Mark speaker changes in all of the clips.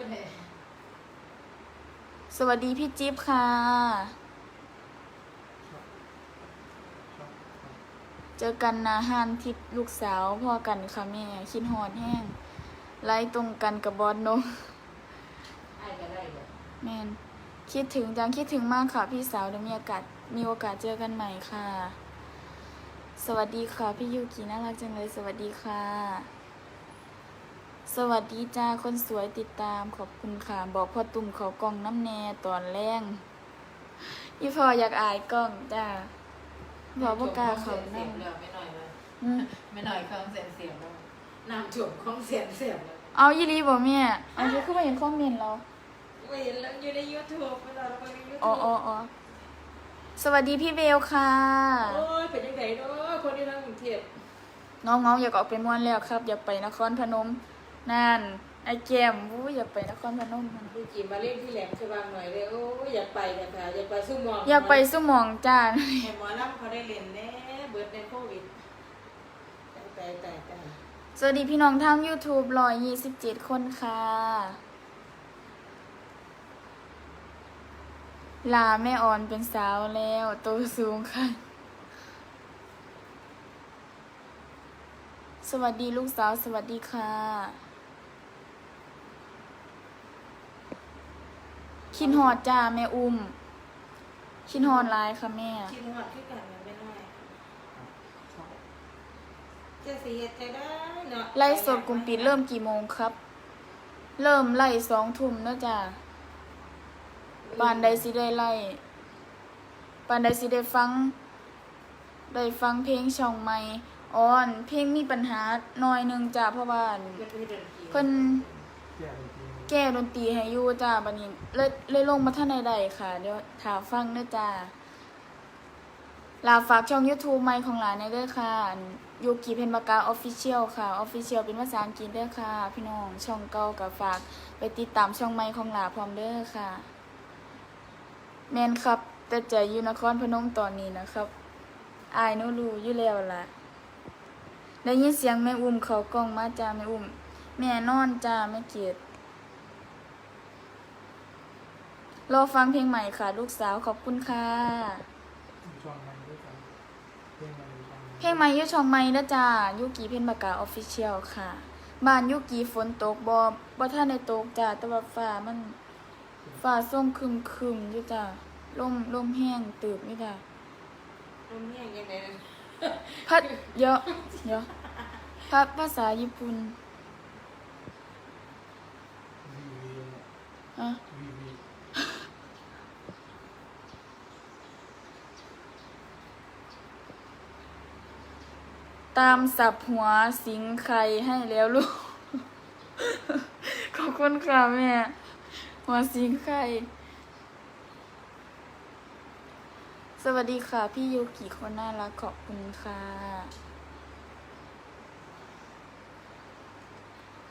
Speaker 1: คนไหน
Speaker 2: สวัสดีพี่จิ๊บค่ะ เจอกันนาฮานทิพย์ลูกสาวพ่อกันค่ะแม่คิดหอดแห้งไล่ตรงกันกับบอลนม
Speaker 1: ไอ้ก็ได้เลย
Speaker 2: แมนคิดถึงจังคิดถึงมากค่ะ พี่สาวเดี๋ยวมีโอกาสมีโอกาสเจอกันใหม่ค่ะ สวัสดีค่ะ พี่ยูกิน่ารักจังเลย สวัสดีค่ะ สวัสดีจ้าคนสวยติดตามขอบคุณค่ะ บอกพ่อตุ่มเขากล้องน้ำแน่ตอนแรงอีพออยากอายกล้องจ้าบอกว่ากล้าเขา
Speaker 1: เสีย
Speaker 2: นั่
Speaker 1: บ
Speaker 2: ง
Speaker 1: แล้วไม่หน่อยเลย
Speaker 2: อืม
Speaker 1: ไม่หน่อยเครื่องเสียบเสียบแล้วน้ำถ่วมของเสียบเสียบแล้ว
Speaker 2: เอายี่รีบอกแม่เอาที่ขึ้นมาเห็นคอมเมนต์เรา
Speaker 1: ไม่เห็นแล้วอยู่ในยูทูบไม่ได้เราไปในยูทูบ
Speaker 2: อ๋ออ๋ออ๋อสวัสดีพี่เบลค่ะ
Speaker 1: โอ้ยเป็นยังไงเนาะคนที่ทำกรุงเทพ
Speaker 2: น้องเงาอยากออกไปม่วนแล้วครับ อยากไปนครพนม นั่นไอ้แก้มวู้อยากไปนครพนมมัน
Speaker 1: ดูจีมาเล่นที่แหลมฉบังหน่อยเลยโอ้ยอยากไปเลยค่ะอยากไปสู้มอง
Speaker 2: อยากไปสมองจ้า
Speaker 1: ให้หมอลำเขาได้เล่นแน่เบิร์ดในโควิดแต่แต่แต่แต่
Speaker 2: สวัสดีพี่น้องทาง YouTube 127คนค่ะ ลาแม่อ่อนเป็นสาวแล้วโตสูงค่ะ สวัสดีลูกสาวสวัสดีค่ะ คินหอดจ้าแม่อุ้ม คินหอดหลายค่ะแม่
Speaker 1: คิดหอดขึ้นกันมันไม่ได้จะเสียใจได้เนาะ
Speaker 2: ไล่สดกลุ่มปิดเริ่มกี่โมงครับ เริ่มไล่สองทุ่มเนอะจ้ะปานใดสิได้ไล่ปานใดสิได้ฟัง ได้ฟังเพลงช่องใหม่อ่อน เพลงมีปัญหาหน่อยหนึงจ้ะเพราะว่า เพิ่น แก้ดนตรีให้อยู่จ้าบัดนี้เลยเลยลงมาท่านใดๆค่ะ เดี๋ยวถาฟังเด้อจ้าลาฝากช่อง YouTube ใหม่ของหลานในเด้อค่ะยูกิเพนปากาออฟฟิเชียลค่ะออฟฟิเชียลเป็นภาษาอังกฤษเด้อค่ะ พี่น้องช่องเก่ากับฝากไปติดตามช่องใหม่ของหลาพร้อมเด้อค่ะ แมนครับ แต่ใจอยู่นครพนมตอนนี้นะครับ อายหนูรู้อยู่แล้วล่ะได้ยินเสียงแม่อุ้มเขากล้องมาจ้าแม่อุ้ม แม่นอนจ้าแม่เกียรติ รอฟังเพลงใหม่ค่ะ ลูกสาวขอบคุณค่ะ
Speaker 3: ช่องมันด้วยกันเพลงมันด้วยกัน
Speaker 2: เพลงใหม่อยุช่องใหม่นะจ้ายุกีเพนบากาออฟฟิเชียลค่ะ บ้านยุกีฝนตกบอบ่ท่านในตกจ้าแต่ว่าฟ้ามันฟ้าส้มครึมครึมๆอยู่จ้าลมลมแห้งตืบนี่จ้า
Speaker 1: ลมแห้งยังไงนะ
Speaker 2: พัดเยอะเยอะพัดภาษาญี่ปุ่น
Speaker 3: วีวี
Speaker 2: อะ
Speaker 3: วีวี
Speaker 2: ตามสับหัวสิงใครให้แล้วลูก ขอบคุณค่ะแม่ หัวสิงใคร สวัสดีค่ะ พี่ยูกิคนน่ารักขอบคุณค่ะ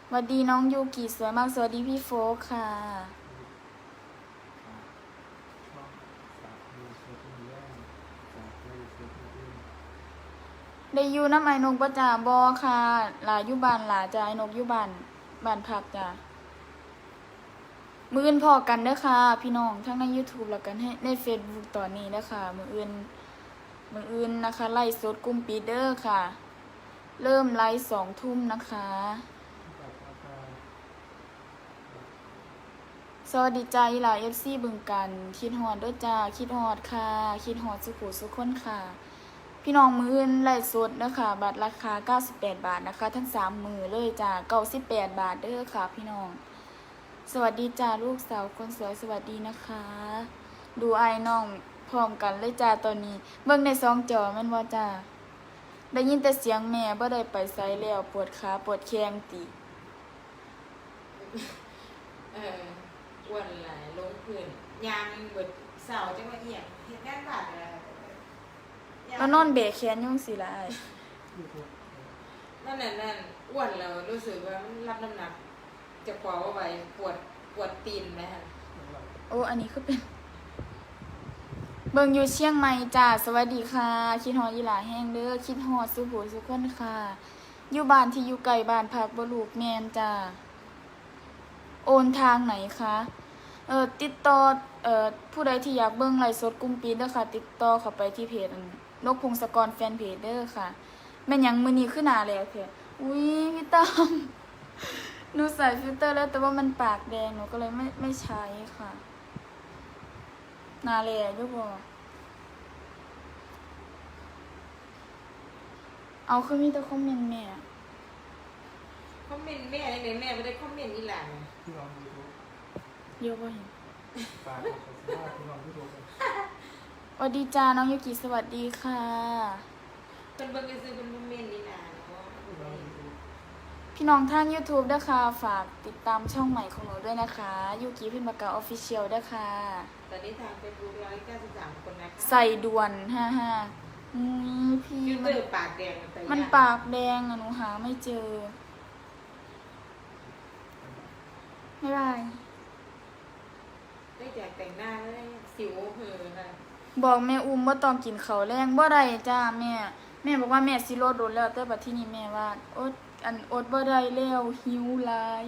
Speaker 2: สวัสดีน้องยูกิสวยมาก สวัสดีพี่โฟกค่ะ
Speaker 3: ช่องสามมือเซตมือแรกสามมือเซตมืออื่น
Speaker 2: ได้อยู่น้ำไอ้นกประจ่าบอค่ะหลายู่บ้านหลาจ้าไอ้นกยู่บ้านบานพักจ้ามืออื่นพอกันเด้อค่ะ พี่น้องทั้งใน YouTube แล้วกันให้ใน Facebook ตอนนี้เด้อค่ะมืออื่นมืออื่นนะคะ ไล่สดกลุ่มปีเดอร์ค่ะ เริ่มไล่สองทุ่มนะคะ สวัสดีจ้าอีหลาเอฟซีบึงกัน คิดฮอดด้วยจ้า คิดฮอดค่ะ คิดฮอดสุขุสุขคนค่ะ พี่น้องมืออื่นไล่สดนะคะบัตรราคา 98 บาทนะคะ ทั้ง3มือเลยจ้า98 บาทเด้อค่ะ พี่น้อง สวัสดีจ้าลูกสาวคนสวยสวัสดีนะคะ ดูไอ้น้องพร้อมกันเลยจ้าตอนนี้ เบิ่งในซองจอแม่นว่าจ้าได้ยินแต่เสียงแม่บ่ได้ไปไสแล้วปวดขาปวดแข้งติ
Speaker 1: เอออ้วนหลายลงพื้นยางเบิดเสาจังว่าเอียงเฮ็ดงานบาดอะไร
Speaker 2: แล้วนอนเบะแขนอยุ่จังสิละอ้าย
Speaker 3: ยูทูบ
Speaker 1: นั่นน่ะนั่นอ้วนแล้วรู้สึกว่ามันรับน้ำหนัก จะพอว่าไหวปวดปวดตีนไหมฮะ
Speaker 2: โอ้ อันนี้คือเป็น เบิ่งอยู่เชียงใหม่จ้า สวัสดีค่ะ คิดฮอดอีหลาแห้งเด้อ คิดฮอดสุโขสุขคนค่ะ อยู่บ้านที่อยู่ไกลบ้านพักบ่ลูกแม่นจ้าโโอนทางไหนคะ เอ่อติดต่อ เอ่อผู้ใดที่อยากเบิ่งไลฟ์สดกลุ่มปิดเด้อค่ะ ติดต่อเข้าไปที่เพจอัน นกพงศกรแฟนเพจเด้อค่ะ แม่นหยังมื้อนี้ขึ้นหน้าแล้วแท้อุ้ยพี่ตามหนูใส่ฟิลเตอร์แล้วแต่ว่ามันปากแดงหนูก็เลยไม่ไม่ใช้ค่ะหนาเลยอยู่บ่เอาคือมีแต่คอมเมนต์แม่
Speaker 1: คอมเมนต์แม่เลยแม่ไม่ได้คอมเมนต์อีหลาน
Speaker 3: พี่น้องยูทูบ
Speaker 2: เยอะบ่เห็น
Speaker 3: ฝากขอบคุณมากพี่น้องยูทูบ
Speaker 2: ส วัสดีจ้าน้องยูกิสวัสดีค่ะ
Speaker 1: เพิ่นเบิ่งซื้อเพิ่นคอมเมนต์อีหลานเนาะ
Speaker 3: พี่น้องยูทูบ
Speaker 2: พี่น้องทาง YouTube ด้วยค่ะ ฝากติดตามช่องใหม่ของหนูด้วยนะคะยูกิพิมพ์ปากกาออฟฟิเชียลด้วยค่ะ
Speaker 1: ตอนนี้ทาง Facebook 193คนนะคะ
Speaker 2: ใส่ด่วนฮ่าฮ่าอืมพี่
Speaker 1: ยู
Speaker 2: มั
Speaker 1: เต
Speaker 2: น
Speaker 1: อร์ปากแดงแต่
Speaker 2: มัน
Speaker 1: ย
Speaker 2: ปากแดงอะหนูหาไม่เจอไม่ได้
Speaker 1: ได้จากแต่งหน้าแล้วได้สิวเหือค่ะ
Speaker 2: บอกแม่อุ้มว่าต้องกินเขาวแรงบ่ได้จ้าแม่ แม่บอกว่าแม่สิลดโดนแล้วแต่บัดที่นี่แม่ว่าอดอันอดบ่ได้แล้วหิวหลาย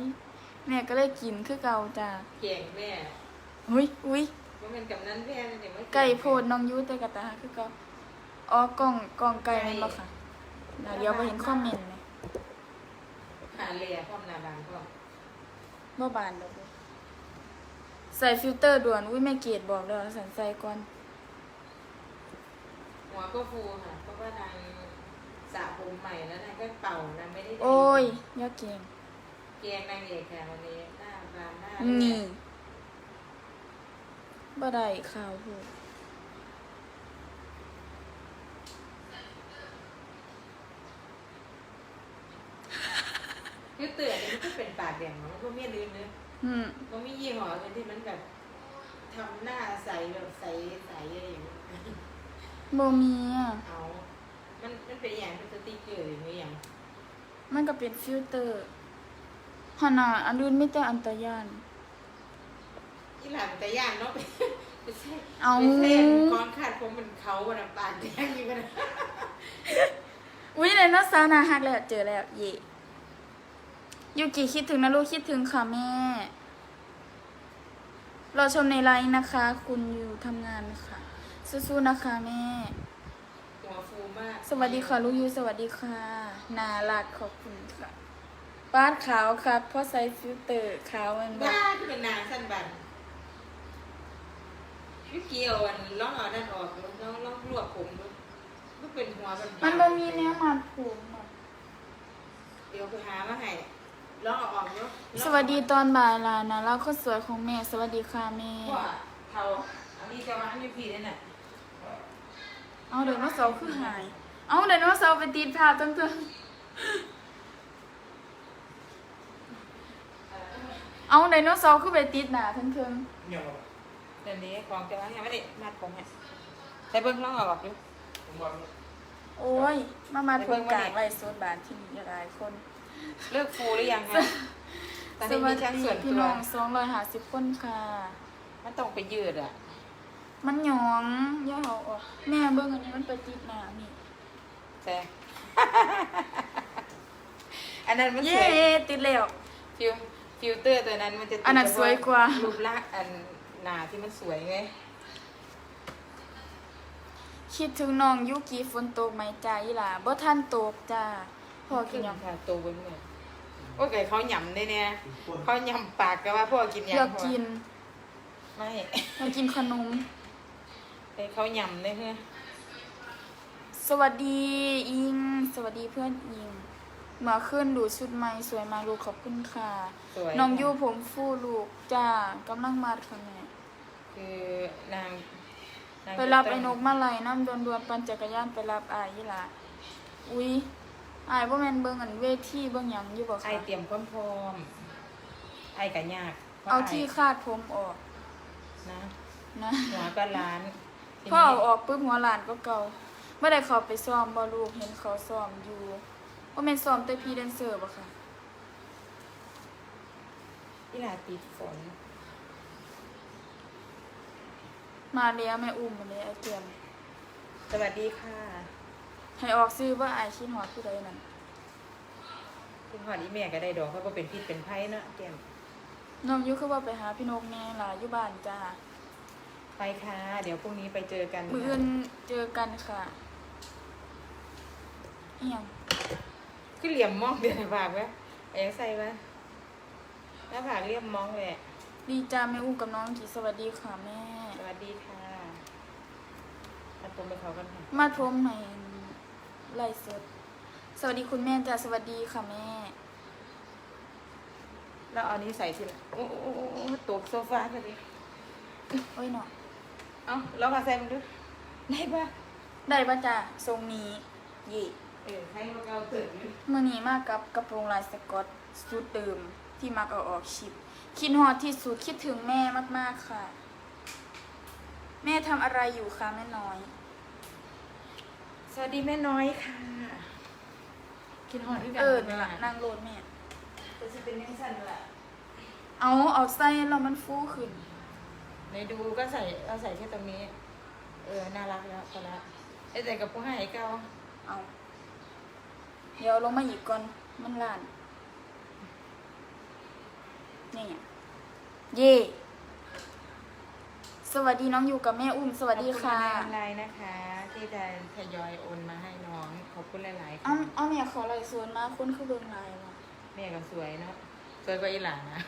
Speaker 2: แม่ก็เลยกินคือเก่าจ้า
Speaker 1: เก่งแม่
Speaker 2: อุ้ยอุ้ย
Speaker 1: ว่ามันกำนันแพ้เนี่ย
Speaker 2: ไก่โพดน้องยุแต่กะตาคือเก่าอ๋อกล่องกล่องไก่แม่นบ่ค่ะเดี๋ยวเดี๋ยวไปเห็นคอมเมนต์ไหม
Speaker 1: หาเลียพร้อมหนาบานพร้อม
Speaker 2: บ่บานดอกเด้อใส่ฟิลเตอร์ด่วนอุ้ยแม่เกดบอกแล้วสันใส่ก่อน
Speaker 1: หัวก็ฟูค่ะเพราะว่านางสระผมใหม่แล้วนางก็เป่านางไม่ได้
Speaker 2: โอ้ยอยาเก่ง
Speaker 1: เกงนางเอกค่ะวันนี้หน้าบานหน้า
Speaker 2: นี่บ่ได้ข่าวพูด
Speaker 1: คือเตือนมันก็เป็นปากแดงมันก็ไม่ลื่นเนื้อ
Speaker 2: อืม
Speaker 1: มันไม่ยี่ห้อเลยที่มันแบบทำหน้าใสแบบใสใสอะไรอย่างเงี้ย
Speaker 2: บ่มีอะ
Speaker 1: เอามันมันเป็นอย่างเป็นสติกเกอร์หรือไม่อย่าง
Speaker 2: มันก็เป็นฟิลเตอร์หนน่ะอันอื่นไม่แต่อันตรยาน
Speaker 1: ที่หลังแต่ย่านเนาะไปเส้น
Speaker 2: เอา
Speaker 1: ไปเส้นกองขาดผมมันเขาวันปากแดงอยู่กันนะ
Speaker 2: อุ้ยไดโนเสาร์น่าฮักแล้วเจอแล้วเย่ยูกิคิดถึงนะลูกคิดถึงค่ะแม่ รอชมในไลน์นะคะ คุณอยู่ทำงานค่ะ สู้ๆนะคะแม่
Speaker 1: หัวฟูมาก
Speaker 2: สวัสดีค่ะลูกยูสวัสดีค่ะน่ารักขอบคุณค่ะบ้านขาวค่ะเพราะใส่ฟิลเตอร์ขาวมันแบบ
Speaker 1: บ้าที่เป็นนางสั้นบันวิเกียวอันล่องเอานั่นออกแล้วล่องรวบผมดูมันเป็นหัวเป็น
Speaker 2: มันบ่มีแนวมัดผมอะ
Speaker 1: เดี๋ยวไปหามาให้ล่องเอาออกเนาะ
Speaker 2: สวัสดีตอนบ่ายลานะแล้วคนสวยของแม่ สวัสดีค่ะแม่
Speaker 1: ว่าเทาอันนี้จะมาให้พี่นั่นน่ะ
Speaker 2: เอาไดโนเสาร์คือหาย เอาไดโนเสาร์ไปติดภาพตั้งแต่เอาไดโนเสาร์คือไปติดหนาทั้งเทิง
Speaker 3: เงียบ
Speaker 1: เดี๋ยวนี้ของจะว่าไงไม่ได้มัดผมให้ใส่เบิ้งล่องเอาออกดู
Speaker 3: ผมบอก
Speaker 2: โอ้ย มามาทวงกลางไว้โซดบานที่นี่หลายคน
Speaker 1: เลิกฟูหรือยังคะตอน
Speaker 2: ส
Speaker 1: นี้
Speaker 2: วั
Speaker 1: มี
Speaker 2: ส
Speaker 1: ช่าง
Speaker 2: ดี
Speaker 1: ส่วน
Speaker 2: พี่
Speaker 1: ตัว
Speaker 2: น้องสองร้อยห้าสิบคนค่ะ
Speaker 1: มันต้องไปยืดอะ
Speaker 2: มันหยองย่าเอาออกแม่เบิ่งอันนี้มันไปติดหนานี่
Speaker 1: แต่ อันนั้นมันส
Speaker 2: เย้
Speaker 1: วย
Speaker 2: ติดแล้ว
Speaker 1: ฟิลฟิลเตอร์ตัวนั้นมันจะติด
Speaker 2: อันนั้นสวยกว่า
Speaker 1: รูปลักษณ์อันหนาที่มันสวยไง
Speaker 2: คิดถึงน้องยุกีฝนตกไหมจ้าอีหล่ะบ่ทันตกจ้าพ่อกินหยัง
Speaker 1: ค่ะโตบนเนี่ยโอ้ยไก่เขาหยำได้เนี่ย
Speaker 3: คน
Speaker 1: เขาหยำปากกันว่าพ่อกิน
Speaker 2: อยาก
Speaker 1: ยำ
Speaker 2: กิน
Speaker 1: ไม่
Speaker 2: อยากกินขนม
Speaker 1: ไก่เขาหยำได้เพื่อ
Speaker 2: สวัสดีอิง สวัสดีเพื่อนอิง มาขึ้นดูชุดใหม่สวยมากลูกขอบคุณค่ะ
Speaker 1: สวย
Speaker 2: น้องยูผมฟูลูกจ้ากำลังมาค่ะแม่
Speaker 1: คือนางนาง
Speaker 2: ไปรับ
Speaker 1: จะต้
Speaker 2: ไอ้
Speaker 1: ง
Speaker 2: นกมาไล่น้ำดวนดวนๆปั่นจักรยานไปรับอายยี่หล่ะอุ้ยอายบ่แม่นเบิ่งอันเวทีเบิ่งหยังอยู่บ่
Speaker 1: ไอ
Speaker 2: คะ
Speaker 1: เตรียมความพร้อม ไอกันยากพระ
Speaker 2: เอาที่คาดผมออก
Speaker 1: นะ
Speaker 2: นะ
Speaker 1: หัวก็ล้านที
Speaker 2: พอ
Speaker 1: นี้
Speaker 2: เอาออกปุ๊บหัวหลานก็เก่าเมื่อใดเขาไปซ้อมบ่ลูกเห็นเขาซ้อมอยู่ว่าแม่นซ้อมแต่พี่แดนเซอร์บ่ค่ะ
Speaker 1: อีหลาติดฝน
Speaker 2: มาแล้วแม่อุ้มมาเลยไอ้เตรียม
Speaker 1: สวัสดีค่ะ
Speaker 2: ให้ออกซื้อว่าอายชินหอดผู้ใดนั่น
Speaker 1: คุณพ่ออีแม่ก็ได้ดอกเพราะว่าเป็นพิษเป็นไพ่เนาะแก้ม
Speaker 2: น้องยุคือว่าไปหาพี่นกแน่ล่ะอยู่บ้านจ้า
Speaker 1: ไปค่ะ เดี๋ยวพรุ่งนี้ไปเจอกัน
Speaker 2: มืออื่นเจอกันค่ะเอี่ยง
Speaker 1: คือเหลี่ยมมองเดือนผากไหมเอายังใส่ไหมหน้าผากเรียบมองเลยอะ
Speaker 2: ดีจ้าแม่อู้กับน้องกีสวัสดีค่ะแม่
Speaker 1: สวัสดีค่ะตัดผมไปเขากันค่ะ
Speaker 2: มาพรมในไล่สด สวัสดีคุณแม่จ้าสวัสดีค่ะแม่
Speaker 1: แล้วเอานี้ใส่ทีละโอ้โอ้โอ้โอ้ตกโซฟาพอดี
Speaker 2: โอ้ยเนาะ
Speaker 1: เอาลองมาใส่มันดูได้ปะ
Speaker 2: ได้ป่ะจ้าทรงนี้เย่
Speaker 1: เออให้มาเอาตื่นอยู่
Speaker 2: มื่อนี้มากับกระโปรงลายสกอตสูตรเดิมที่มักเอาออกชิปคิดฮอดที่สุดคิดถึงแม่มากๆค่ะ แม่ทำอะไรอยู่คะแม่น้อย
Speaker 1: สวัสดีแม่น้อยค่ะ คิดฮอดด้วยกัน
Speaker 2: เออ
Speaker 1: ไหม
Speaker 2: นั่น
Speaker 1: ล่ะ
Speaker 2: ล่ะนางโรดแม่
Speaker 1: ก็จะเป็นยังสั่นล่ะ
Speaker 2: เอาเอาใส่แล้วมันฟูขึ้น
Speaker 1: ในดูก็ใส่เอาใส่แค่ตรงนี้ เออ น่ารักแล้วพอละไอ้แต่กับผู้ให้เก้า
Speaker 2: เอาเดี๋ยวลงมาอีกก่อน มันล้าน นี่ไงเย่สวัสดีน้องอยู่กับแม่อุ้มสวัสดีค่ะ
Speaker 1: ขอบณในออนไลน์นะคะ ที่จะทยอยโอนมาให้น้อง ขอบคุณหลายๆ
Speaker 2: เอา
Speaker 1: ค่ะ
Speaker 2: เอาแม่ขอลายส่วนมาคุณคือเบิ่งลายวะ
Speaker 1: แม่ก็สวยเนาะสวยกว่าอีหลานนะ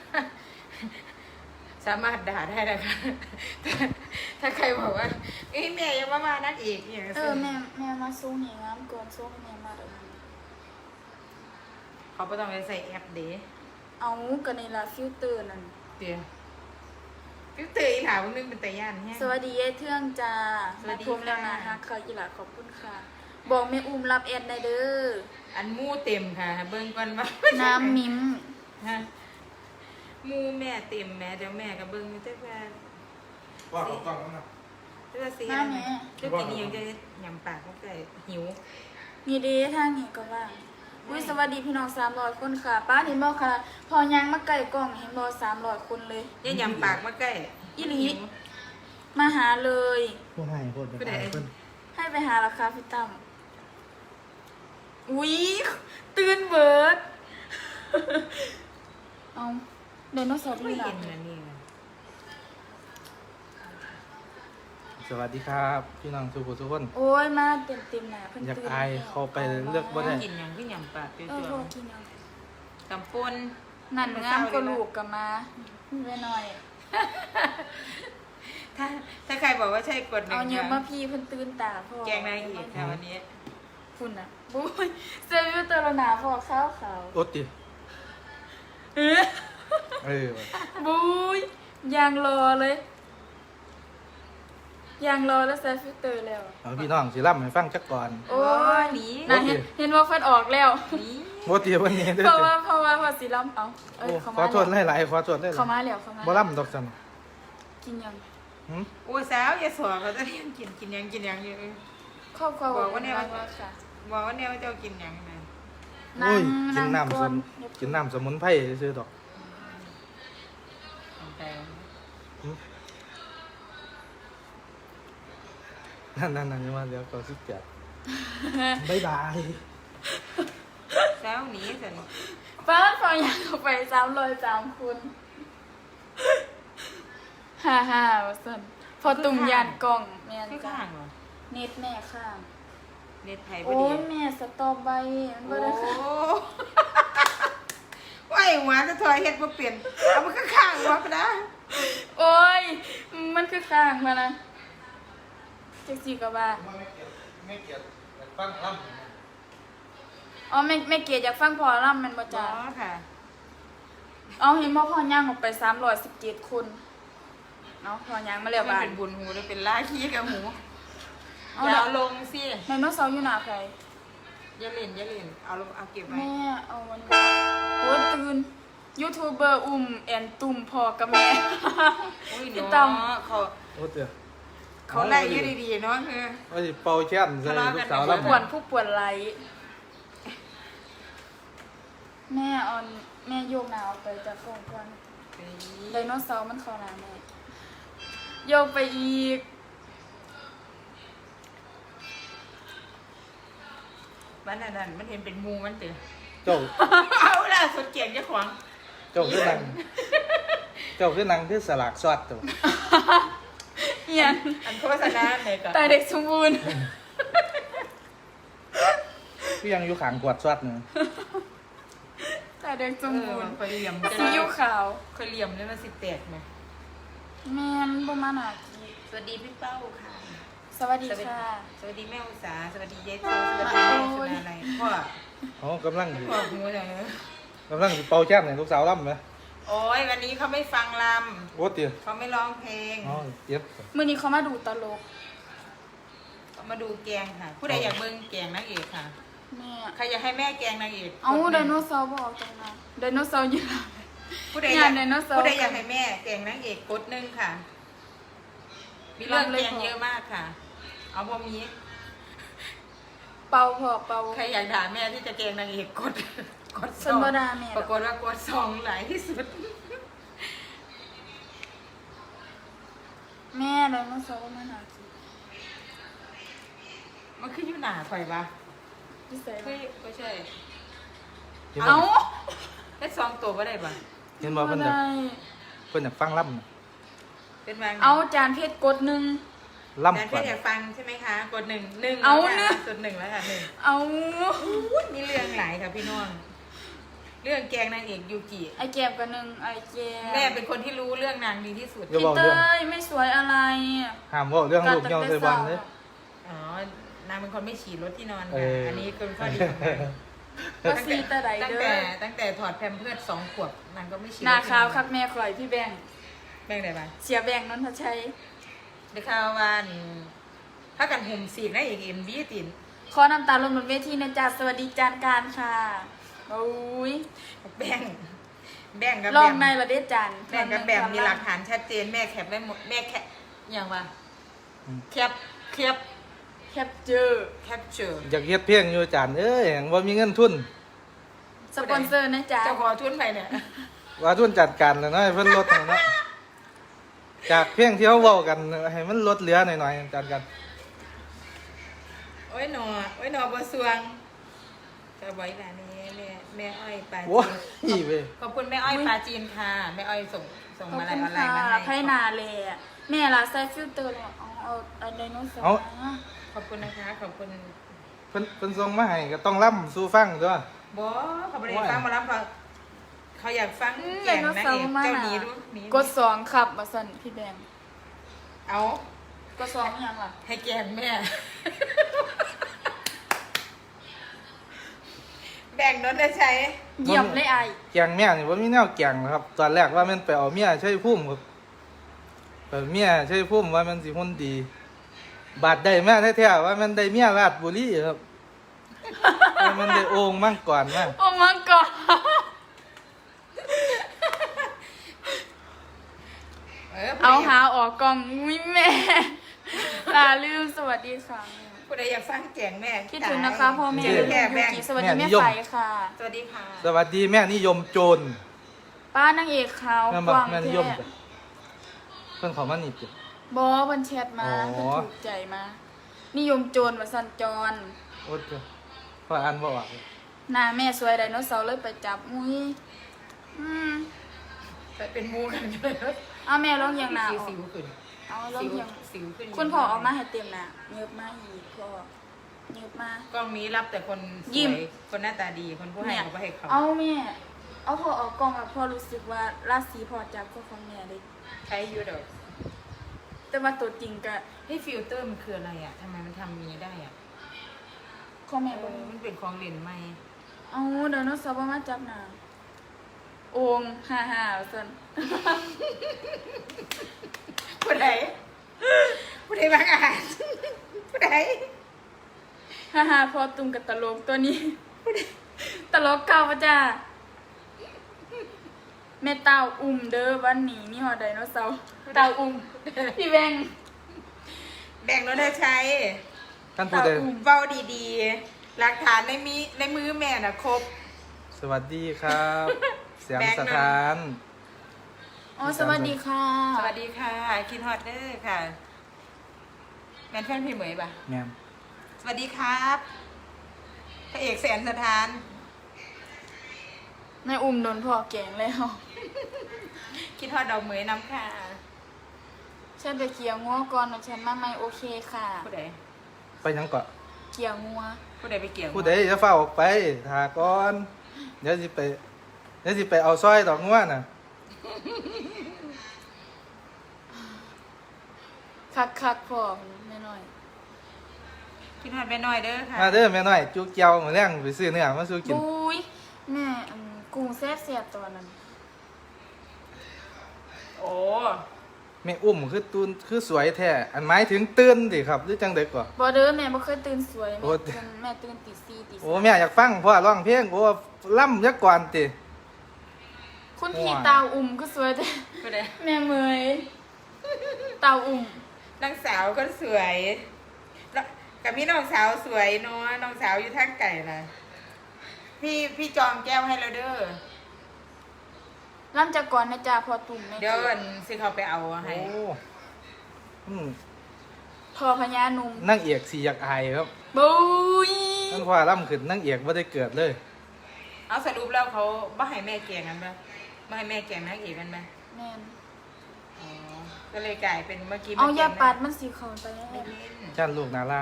Speaker 1: สามารถด่าได้นะคะถ้าถ้าใครบอกว่าเอ้ยแม่ยังมามานั่นอีกเนี่ย
Speaker 2: เออแม่แม่มาสู้หนีงามก่อนสู้ให้แม่มาเดี๋ยวนี้
Speaker 1: เขาไม่ต้องไปใส่แอปเดย์
Speaker 2: เอากันในลาฟิลเตอร์นั่น
Speaker 1: เดี๋ยวฟิวเตอร์อีหลาพวกนึงเป็นตาย่านแฮะ
Speaker 2: สวัสดีเย้เทื่องจ้า
Speaker 1: สวัสดี
Speaker 2: มาพรมแล้วนะ
Speaker 1: ค่ะ
Speaker 2: ฮักเขาอีหลาขอบคุณค่ะ บอกแม่อุ้มรับแอดได้เด้อ
Speaker 1: อันหมู่เต็มค่ะ เบิ่งก่อนว่า
Speaker 2: น้ำมิ้ม
Speaker 1: ฮะห มู่แม่เต็มแม่เดี๋ยวแม่ก็เบิ่งอยู่แต่ว่า
Speaker 3: ว่าของกล้องนั่นนะ
Speaker 1: แต่ว่าสิ
Speaker 2: น้ำแม่
Speaker 1: เจ้ากินนี่ยังจะยำปากเขาไก่หิว
Speaker 2: นี่เดีทางนี้ก็ว่างอุ้ยสวัสดีพี่น้องสามร้อยคนค่ะ ป้าเห็นบอกค่ะ พอยังมาไก่กล้องเห็นบอสามร้อยคนเลย
Speaker 1: อย่ายำปากมาใกล้
Speaker 2: อีหลีมาหาเลย
Speaker 3: พวกให้พวก
Speaker 1: ผู้ใด
Speaker 3: เพิ่น
Speaker 2: ให้ไปหาราคาพี่ตั้มอุ้ยตื่นเบิร์ดเอา ไดโนเสาร์
Speaker 1: ไม่
Speaker 2: ที่หลั
Speaker 1: เห็
Speaker 2: ง
Speaker 1: นนะนี่นะ
Speaker 3: สวัสดีครับพี่น้องทุกคนทุกคน
Speaker 2: โอ้ยมาเต็มเต็มๆหนาเพิ่น
Speaker 3: อยาก
Speaker 2: ตื่น
Speaker 3: อายเข้าไปเลือกบ่ได้
Speaker 1: กินหยังพี่ยำปากเจ้
Speaker 2: เออโทาษกินยัง
Speaker 1: ๆตำปน
Speaker 2: นั่นงามก็ลูกกับมาไว้หน่อย
Speaker 1: ถ้าถ้าใครบอกว่าใช่กดหนึ่
Speaker 2: เอา
Speaker 1: ง
Speaker 2: เยอะ
Speaker 1: นะ
Speaker 2: มาพี่เพิ่นตื่นตาพ่อ
Speaker 1: แกงนางเอกค่ะวันนี้
Speaker 2: คุณน่ะบุ้ยเซฟิวเตอร์หนาพ่อข้าวขาว
Speaker 3: โอดติ
Speaker 2: เอ๊ะ
Speaker 3: เออว่ะ
Speaker 2: บุ้ยยางรอเลยยางรอแล้วเซฟิวเตอร์แล้ว
Speaker 3: เอาพี่น้องสิล่ำให้ฟังจักก่อน
Speaker 2: โอ้ย
Speaker 1: หนี
Speaker 2: นะเห็นเห็นว่าเพิ่นออกแล้ว
Speaker 1: หนี
Speaker 3: โบ่ติวันนี้เด้อ
Speaker 2: เพราะ
Speaker 3: จ้ะ
Speaker 2: ว่าเพราะว่าพอสีล้ำเอาเอ้ย
Speaker 3: โอ้
Speaker 2: เขา
Speaker 3: ขอ
Speaker 2: มา
Speaker 3: โทษ
Speaker 2: แล้ว
Speaker 3: หลายๆขอโทษหลายๆ
Speaker 2: เขามาแล้วเขามา
Speaker 3: บ่ล่ำดอกจัน
Speaker 2: กินยัง
Speaker 3: หึ
Speaker 1: โอ้สาวอย่าสวเขาจะเรียนกินกินหยังกินหยังอยู่
Speaker 2: ครอบครัว
Speaker 1: บอกว่าเนี่ย
Speaker 2: รักรักค่ะ
Speaker 1: บอกว่าเนี่ยว่าเจ้ากินหยังนะ
Speaker 3: โอ้ยกินน้ำส
Speaker 2: ก่อ
Speaker 3: มุนกินน้ำสมุนไพรซื้อดอก นั่นนั่นนั่นยังว่าเดี๋ยวก็สิแปดบ๊ายบาย
Speaker 1: สาวหนีสัน
Speaker 2: ป้าฟังยังเอาไปสามร้อยสามคุณฮ่าฮ่าว่าสันพอตุ่มยานกล่องแม่น
Speaker 1: คือ
Speaker 2: จ้ะ
Speaker 1: ข้างเหรอ
Speaker 2: เน็ตแม่ข้าง
Speaker 1: เน็ตไทยพอ
Speaker 2: โอ้
Speaker 1: ดี
Speaker 2: ยแม่สตอใบมันบ่
Speaker 1: โอ้
Speaker 2: ได้ค่ะ
Speaker 1: ว่าไอ้หัวจะถอยเฮ็ดบ่เปลี่ยนเอามันก็ข้างหัวไปนะ
Speaker 2: โอ้ย มันคือข้างมานะ จักสีก็ว่า
Speaker 3: ไม่เกี่ยวฟังล่ำ
Speaker 2: อ๋อแม่แม่เกียรติอยากฟังพอล่ำมันบ่
Speaker 1: อ๋
Speaker 2: จ้า
Speaker 1: อค่ะ
Speaker 2: เอาเห็นบ่พอย่างออกไป317คนเนาะพอย่างมาแล้ว
Speaker 1: มัน
Speaker 2: บาด
Speaker 1: เป็นบุญหูแล้วเป็นล่าขี้กับหู
Speaker 2: เอา
Speaker 1: อย่า
Speaker 2: เดี๋ยว
Speaker 1: เอาลงสิ
Speaker 2: ไดโนเสาร์อยู่หน้าใคร
Speaker 1: อย่าเล่นอย่าเล่นเอาลงเอาเก็บไว้
Speaker 2: แม่เอาวันนี้โอ้ยตื่นยูทูบเบอร์อุ้มแอนตุ่มพอกับแม่
Speaker 1: โอ้ย
Speaker 2: พี่
Speaker 1: เนา
Speaker 2: ตั้มะ
Speaker 1: เขา
Speaker 3: โอ้เดี๋ยว
Speaker 1: เขาไล่อยืดดีๆเนาะคือ
Speaker 3: ว่าสิเป่าแค้นใส่ลูกสาว
Speaker 2: ผู้
Speaker 3: ล่ำ
Speaker 2: ป่วนผู้ป่วนไรแม่เออนแม่โยกหนาวไปจากกล่องก่อนไดโนเสาร์มันเข้าหน้าแม่โยกไปอีก
Speaker 1: มันนั่นนั่นมันเห็นเป็นมูมันเต๋อ
Speaker 3: เจ้า
Speaker 1: เอาล่ะสดเกียงเจ้าของ
Speaker 3: เจ้าคือนั่งเจ้าคือนังคือสลากสอดตัว
Speaker 2: เฮียน
Speaker 1: อันโฆษณาเนี่ยก็
Speaker 2: แต่เด็กสมบูรณ์
Speaker 3: คือยังอยู่ขางกวดสอดเนึง
Speaker 2: แต่เด็กส
Speaker 1: เอ
Speaker 2: ม
Speaker 1: อ
Speaker 2: บูรณ์
Speaker 1: คอยเหลี่ยม
Speaker 2: ซีอิ๊วขาว
Speaker 1: คอยเหลี่ยมแล้วมันสิแตกไหม
Speaker 2: แม่นบ่มาหนาที
Speaker 1: สวัสดีพี่เป้าค่ะ
Speaker 2: สวัสดีค่ะ
Speaker 1: สวัสดีแม่อุตสาสวัสดีเยเจสวัสดีแม่สุนาอะไรพ่อ
Speaker 3: อ๋อกำลังอยู่
Speaker 1: พ่อหูไหน
Speaker 3: กำลังอยู่เป่าแก้มเนี่ยลูกสาวร่ำไหม
Speaker 1: โอ้ยวันนี้เขาไม่ฟังล
Speaker 3: โอ้เตี๋ยำ
Speaker 1: เขาไม่ร้องเพลง
Speaker 3: อ๋อเจ็บ
Speaker 2: มื้อนี้เขามาดูตลก
Speaker 1: เขามาดูแกงค่ะ ผู้ใดอยากเบิ่งแกงนางเอกค่ะ
Speaker 2: แม่
Speaker 1: ใครอยากให้แม่แกงนางเอก
Speaker 2: เอา
Speaker 1: ก
Speaker 2: ได
Speaker 1: ห
Speaker 2: โน
Speaker 1: นึ่ง
Speaker 2: เสาร์บ่ออกจังนะไดโนเสาร์อยู่ล่ะ
Speaker 1: ผู้ใดอยาก
Speaker 2: งานไดโนเสาร์
Speaker 1: ผู้ใดอยากให้แม่แกงนางเอกกดหนึ่งค่ะ มีเรื่อง
Speaker 2: เริ่
Speaker 1: แก
Speaker 2: มเลย
Speaker 1: ง
Speaker 2: พอ
Speaker 1: เยอะมากค่ะ เอาพอมี
Speaker 2: เป่าพอเป่า
Speaker 1: ใครอยากด่าแม่ที่จะแกงนางเอกกด กด
Speaker 2: ฉันบ่ด่าแม่หรอก
Speaker 1: ปรากฏว่ากดสองหลายที่สุด
Speaker 2: แม่ไดโนเสาร์บ่มาหนาที
Speaker 1: มันขึ้นอยู่หนาข่อยปะ
Speaker 2: ที่ใส่
Speaker 1: เฮ้ยไม่ใช่
Speaker 3: เห็น
Speaker 2: เอา
Speaker 3: บ่
Speaker 1: แค่สองตัวก็ได้ปะ
Speaker 3: เห็นบ่เพิ่นอยาก
Speaker 2: ได้
Speaker 3: เพิ่นอยากฟังล่ำน่ะ
Speaker 1: เป็นวาง
Speaker 2: เอาจานเพชรกดหนึ่ง
Speaker 3: ล่ำ
Speaker 1: แดน
Speaker 3: ก่
Speaker 1: เพื่
Speaker 3: อ
Speaker 1: อนนอยากฟังใช่ไหมคะ กดหนึ่งหนึ่ง
Speaker 2: เอา
Speaker 1: แล้ว
Speaker 2: นะ
Speaker 1: ค่ะจุดหนึ่งแล้วค่ะหนึ่ง
Speaker 2: เอา
Speaker 1: อุ๊ยมีเรื่องหลายค่ะพี่น้อง เรื่องแกงนางเอกยูกิ
Speaker 2: ไอแก็บกับหนึ่งไอแก็บ
Speaker 1: แม่เป็นคนที่รู้เรื่องนางดีที่สุด
Speaker 3: อย่า
Speaker 2: พี่
Speaker 3: บอก
Speaker 2: เต้
Speaker 3: เรื่อง
Speaker 2: ยไม่สวยอะไรอะ
Speaker 3: ห้ามเว่าเรื่องลูกเหี่ยวใส่บอลเด้อ
Speaker 1: อ๋อ นางเป็นคนไม่ฉี่รถที่นอน
Speaker 3: เอ
Speaker 1: ค่ะ
Speaker 3: ออั
Speaker 1: อันนี้คือข้อดีของนาง
Speaker 2: ก็ซีแตะได
Speaker 1: ตั้ง
Speaker 2: เด้
Speaker 1: แต่
Speaker 2: อ
Speaker 1: ตั้งแต่ถอดแพมเพิร์ดสองขวบนางก็ไม่ฉี่
Speaker 2: หน้าร
Speaker 1: ถที่
Speaker 2: ขาวครับแม่ข่อยพี่แบงค์
Speaker 1: แบ่งได้ปะ
Speaker 2: เสียแบงค์นนทชัย
Speaker 1: เดี๋ยวข่าวว่านี่ถ้ากันหุ่มสีนางเอกเอ็มวีติน
Speaker 2: ขอน้ำตาลงบนเวทีนะจ๊ะสวัสดีจานการค่ะ โอ้ย
Speaker 1: แบ่งแบ่งกับ
Speaker 2: ลอง
Speaker 1: แบม
Speaker 2: ในระเดจาน
Speaker 1: แบ่งกับแบมมีหลักฐานชัดเจนแม่แคปได้หมดแม่แคปอย่างว่า
Speaker 3: อืม
Speaker 1: แคปแคป
Speaker 2: แคปเจอร์
Speaker 1: แคปเจอร์
Speaker 3: อยากเฮ็ดเพียงอยู่จานเอ้ยว่ามีเงินทุน
Speaker 2: สปอนเซอร์นะจ๊ะ
Speaker 1: เจ้าขอทุนไปเนี่ย
Speaker 3: ว่าทุนจัดการแล้วเนาะให้เพิ่นลดให้เนาะจากเพียงที่เขาเว้ากันให้มันลดเหลือหน่อยๆจัดกัน
Speaker 1: โอ้ยหนอโอ้ยหนอบสวงจะไว้ละนี่ แม่แม่อ้อยปลา
Speaker 3: โอ้
Speaker 1: จี
Speaker 3: ย
Speaker 1: น
Speaker 3: เว้ย
Speaker 1: ขอบคุณแม่อ้อยปลาจีนค่ะ แม่อ้อยส่งส่ง
Speaker 2: ขอบ
Speaker 1: มาลา
Speaker 2: คุ
Speaker 1: ย
Speaker 2: ณ
Speaker 1: ออนไล
Speaker 2: ค่ะ
Speaker 1: น์มาให้
Speaker 2: ไพ่นาเลยอะแม่ละใส่ฟิลเตอร์หรอเอาเอาเอาไดโนเสาร์นะ
Speaker 1: ขอบคุณนะคะ ขอบคุณ
Speaker 3: เพิ่นเพิ่นส่งมาให้ก็ต้องล่ำสู่ฟังด้วย
Speaker 1: บอเขาไม่ได้ฟังหมารับเขาเขาอยากฟัง
Speaker 2: อืม
Speaker 1: แก่
Speaker 2: ได
Speaker 1: ง
Speaker 2: โน
Speaker 1: นาง
Speaker 2: เสา
Speaker 1: เอก
Speaker 2: ร์มา
Speaker 1: เจ้า
Speaker 2: ห
Speaker 1: หนี
Speaker 2: นา
Speaker 1: ดูหนี
Speaker 2: กดสองขับมาสั่นพี่แบงค์
Speaker 1: เอา
Speaker 2: กดสองยังล่ะ
Speaker 1: ให้แกงแม่ แบ่งนนได้ใช้
Speaker 2: เยี่ยมเลยไอ
Speaker 3: แกงเมียนี่ว่ามีแนวแกงนะครับ ตอนแรกว่ามันไปเอาเมียใช่พุ่มครับไปเมียใช่พุ่มว่ามันสิหุ่นดี บาดได้แม่แท้ๆว่ามันได้เมียราชบุรีครับว่ามันได้โอ่งมั่งก่อนมา
Speaker 2: โอ้มังกร
Speaker 1: เออ
Speaker 2: เอาหาออกกล่องอุ้ยแม่ตาลืมสวัสดีค่ะ
Speaker 1: ผู้ใดอยากฟังแกงแม่
Speaker 2: คิดถึงนะคะพ่อแม่
Speaker 1: เจอแก่แบ่ง
Speaker 2: ยูกิสวัสดีแม่ไฟค่ะ
Speaker 1: สวัสดีค่ะ
Speaker 3: สวัสดีแม่นิยมโจร
Speaker 2: ป้านางเอกขาว
Speaker 3: แม่
Speaker 2: ก
Speaker 3: บอก
Speaker 2: วาง
Speaker 3: แม่นิยม
Speaker 2: แท้
Speaker 3: จ้ะเพิ่นเขอมานี่จ้ะ
Speaker 2: บอเพิ่นแชทมา
Speaker 3: อ๋อ
Speaker 2: เพิ่นถูกใจมา นิยมโจรว่าสันจร
Speaker 3: โอ๊ตจ้ะพออ่านบ่ออก
Speaker 2: หน้าแม่สวยไดโนเสาร์เลยไปจับมุ้ยอืม
Speaker 1: แต่เป็นหมูกันเลย
Speaker 2: เอาแม่ร้องยังหนาอ
Speaker 1: สิว
Speaker 2: อก
Speaker 1: สิวขึ้น
Speaker 2: เอาร้อง
Speaker 1: สิว
Speaker 2: ยัง
Speaker 1: สิวขึ้น
Speaker 2: คุณพ่อออกมาให้เต็มหน้าเงียบมาอีกพ่อเงียบมาก
Speaker 1: ล้องนี้รับแต่คนส
Speaker 2: ยิ้
Speaker 1: ว
Speaker 2: ม
Speaker 1: ยคนหน้าตาดีคนผู้ให้เขาก็ให้เขา
Speaker 2: เอาแม่ เอาพอออกกล้องแล้วพ่อรู้สึกว่าราศีพอจับก็ของแม่เลย
Speaker 1: ใช้อยูเดอก
Speaker 2: แต่ว่าตัวจริงก็
Speaker 1: เฮ้ยฟิลเตอร์มันคืออะไรอะทำไมมันทำอย่างนี้ได้อะ
Speaker 2: ของแม่
Speaker 1: เอ
Speaker 2: บ่
Speaker 1: อ
Speaker 2: มี
Speaker 1: มันเป็นของเล่นใหม่
Speaker 2: เอาไดโนเสาร์บ่มาจับหน้าโองฮ่าฮ่าๆซั่น
Speaker 1: ผู้ใดผู้ใดบางอาหารผู้ใด
Speaker 2: ฮ่าฮ่าพอตุ้มกับตลกตัวนี้ ตลกเก่าปะจ้าแม่เต้าอุ้มเด้อวันนี้มีหอไดโนเสาร์เต้าอุ้มพี่แบงค์
Speaker 1: แบ่งแล้วได้ใช้
Speaker 3: ท่านผู้ใด
Speaker 1: เว้าดีๆ หลักฐานในมีในมือแม่น่ะครบ
Speaker 3: สวัสดีครับ เสียง
Speaker 1: แบงค์
Speaker 3: ส
Speaker 1: นำ
Speaker 3: ถาน
Speaker 2: อ๋อสวัสดีค่ะ
Speaker 1: สวัสดีค่ะ คินฮอตเดอร์ค่ะ แมนแฟนพี่เหมยปะ
Speaker 3: แม่น
Speaker 1: สวัสดีครับพระเอกแสนสถาน
Speaker 2: ในอุ้มโดนพ่อแกงแล้ว
Speaker 1: คิดฮอตดอกเหมยน้ำค่ะ
Speaker 2: ฉันไปเกี่ยวงัวก่อนนะฉันมาไม่โอเคค่ะ
Speaker 1: ผู้ใด
Speaker 3: ไปหยังก่อน
Speaker 2: เกี่ยวงัว
Speaker 1: ผู้ใดไปเกี่ยว
Speaker 3: ผู้ใดจะเฝ้าออกไปถาก่อนเดี๋ยวสิไปเดี๋ยวสิไปเอาสร้อยดอกง้วน่ะ
Speaker 2: คักคักๆพอแม่น้อย
Speaker 1: พี่นวดไปหน่อยเด้อค่ะ
Speaker 3: มาเด้อแม่น้อยจุกเกียวมาแรงไปซื้อเนื้อมาสู้กิน
Speaker 2: บุยแม่อืมกุ้งแซ่บเสียบตอนนั้น
Speaker 1: โอ้
Speaker 3: แม่อุ้มคือตูนคือสวยแท้อันหมายถึงตื่นดิครับหรือจังได๋ก่อ
Speaker 2: บ่เด้อแม่บ่เคยตื่นสวย
Speaker 3: โอ้
Speaker 2: แม่ตื่นแม่ตื่นตีสี่ตีสาม
Speaker 3: โอ้แม่อยากฟังพ่อร้องเพลงโอ้ล่ำยักก่อนติ
Speaker 2: คุณพี่
Speaker 3: ว้า
Speaker 2: ตาอุ่มก็สวยแต่
Speaker 1: ผู้ใด
Speaker 2: แม่เมยตาอุ่ม
Speaker 1: นางสาวก็สวยแล้วกับพี่น้องสาวสวยเนาะน้องสาวอยู่ทางไก่นะพี่พี่จอมแก้วให้เราเด้อ
Speaker 2: ล่ำจากก่อนนะจ๊ะพอตุ่มแม่
Speaker 1: เดี๋ยวอันสิเขาไปเอาให้
Speaker 3: โอ้อืม
Speaker 2: พอพญานุ่ม
Speaker 3: นางเอกสิอยากอายครับ
Speaker 2: บุย
Speaker 3: ท่านพ่อล่ำขึ้นนางเอกบ่ได้เกิดเลย
Speaker 1: เอาสรุปแล้วเขาบ่ให้แม่แกงกันปะบ่ให้แม่แกงนางเอกกันไหม
Speaker 2: แม่น
Speaker 1: อ๋อ ก็เลยกลายเป็นเมื่อกี้
Speaker 2: เอา
Speaker 1: แม่แกง
Speaker 2: ยาปัดมันสีเข้าไปแล้ว
Speaker 1: ไม่เห็น
Speaker 3: จันลูกนาลา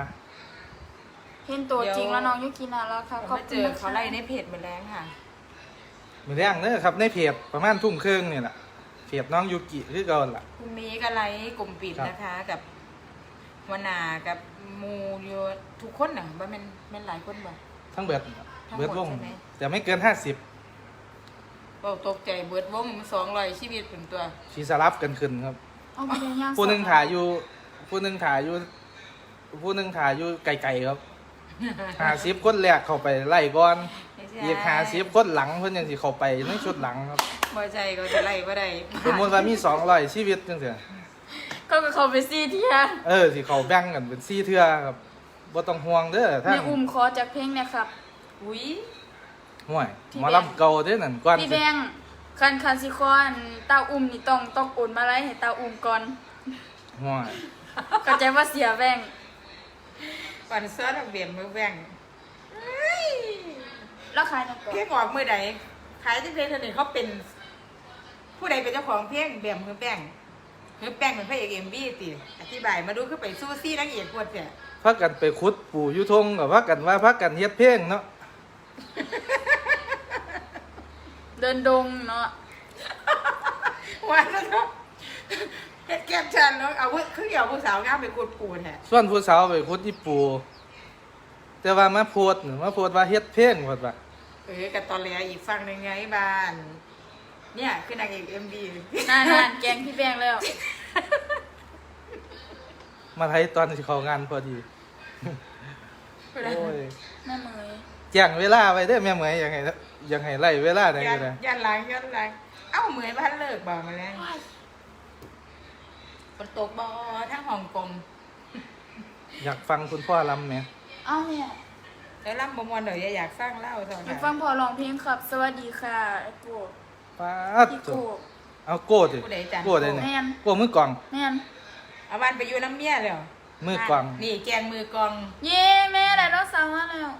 Speaker 2: เห็นตัวจริงแล้วน้องยุกินาแล้วค่ะ
Speaker 1: ผม
Speaker 2: ขอบ
Speaker 1: มา
Speaker 2: คุ
Speaker 1: เจ
Speaker 2: ณ
Speaker 1: อ
Speaker 2: นะ
Speaker 1: เขา
Speaker 2: คะ
Speaker 1: ไล่ในเพจหมดแล้วค่ะ
Speaker 3: มือแรงเด้อครับในเพจประมาณทุ่มครึ่งนี่แหละเพจน้องยูกิคือเก่าล่ะ
Speaker 1: คุณมีก็ไลฟ์กลุ่มปิด
Speaker 3: ครับ
Speaker 1: นะคะ กับวนากับมูโยทุกคนน่ะว่ามันมันหลายคนบ่
Speaker 3: ทั้งเบิด
Speaker 1: ทั้งหมด
Speaker 3: เบิดวง
Speaker 1: ใช่ไหม
Speaker 3: แต่ไม่เกินห้าสิบ
Speaker 1: เบาตกใจเบิดวงสองร้อยชีวิตเป็นตัว
Speaker 3: ชีสลับกันขึ้นครับ
Speaker 2: เอาไปเลยย่าง
Speaker 3: ผู้หนึ่งถ่ายอยู่ ผู้หนึ่งถ่ายอยู่ ผู้หนึ่งถ่ายอยู่ไกลๆครับหาสิบคนแรกเข้าไปไล่ก่อน
Speaker 1: ไม่ใช่
Speaker 3: อีกหาสิบคนหลังเพิ่นยังสิเข้าไปในชุดหลังครับ
Speaker 1: บ่ใจก็จะไล่บ่ได้
Speaker 3: สมมติว่ามีสองร้อยชีวิตจังซี่
Speaker 2: ก็กับเขาไปซี่เที่ย
Speaker 3: เออสิเขาแบ่งกันเป็นสี่เทื่อครับบ่ต้องห่วงเด้อถ้า
Speaker 2: แม่อุ่มขอจากเพลงเนะครับ
Speaker 1: อุ้ย
Speaker 3: ห่วย
Speaker 2: พี่
Speaker 3: หมอ
Speaker 2: แบงค์
Speaker 3: ลำเก่าเด้อนั่นก่อน
Speaker 2: พี่
Speaker 3: สิ
Speaker 2: แบง ค์คันคันสิคอนตาอุ่มนี่ต้องต้องโอนมาไล่ให้ตาอุ่มก่อน
Speaker 3: ห่วย
Speaker 2: เข้าใจว่าเสียแบงค์
Speaker 1: ก่อนเสื้อทางเบียมมือแบ่งเฮ้ย
Speaker 2: แล้วขายนั่นก่อน
Speaker 1: เพียงออกมือใดขายจังเพลงเท่านี้เขาเป็น ผู้ใดเป็นเจ้าของเพลงเบียมมือแป้งมือแป้งเป็นพระเอกเอ็มบีติอธิบายมาดูคือไปสู้ซี่นางเอกปวดเนี่ย
Speaker 3: พักกันไปขุดปู่อยุทงกับพักกันว่าพักกันเฮ็ดเพลงเนาะ
Speaker 2: เดินดงเนาะ
Speaker 1: วันนั้นเนาะเฮ็ดแก้มชันเนาะเอาผู้คือเอาผู้สาวงามไปกดปูนแฮะ
Speaker 3: ส่วนผู้สาวไปขุดอีปู่แต่ว่ามาโพดน่ะมาโพดว่าเฮ็ดเพลงว่าว่า
Speaker 1: เออกับตอนแรกอีกฝั่งหนึ่งไงบ้าน เนี่ยคือนางเอกเอ็มบี
Speaker 2: นานานๆแกงพี่แบงค์แล้ว
Speaker 3: มาไทยตอนที่เขางานพอดีโอ้ย
Speaker 2: แม่เมย
Speaker 3: แจ้งเวลาไว้เด้อแม่เหมยยังไง ยังไงไล่เวลาได้
Speaker 1: ยั
Speaker 3: ก็
Speaker 1: น
Speaker 3: ได้
Speaker 1: ยันหลังยันหลังเอ้าเหมือนบ้านเลิกบ่มาแล้วฝนตกบ่ทั้งฮ่องกง
Speaker 3: อยากฟังคุณพ่อลำไหม
Speaker 2: เอ้าเนี่ย
Speaker 1: แล้วล่ำบ่มวนเดี๋ยวอย่าอยากสร้างเล่าเท่า
Speaker 2: อ
Speaker 1: นั้
Speaker 2: ยาก
Speaker 1: น
Speaker 2: ฟังพอร้องเพลงครับ สวัสดีค่ะไอ้โก้
Speaker 3: ป้าด
Speaker 2: พี่
Speaker 3: ตัว
Speaker 2: โก้
Speaker 3: เอาโก้ดิ
Speaker 1: ผู้ใดจัน
Speaker 3: โก้ได้เนี่ย
Speaker 2: แม่น
Speaker 3: โก้มือกลอง
Speaker 2: แม่น
Speaker 1: เอาวันไปอยู่น้ำเมียแล้ว
Speaker 3: มือกลอง
Speaker 1: นี่แกงมือกอง
Speaker 2: เย้แม่ได้รถสาวมาแล้ว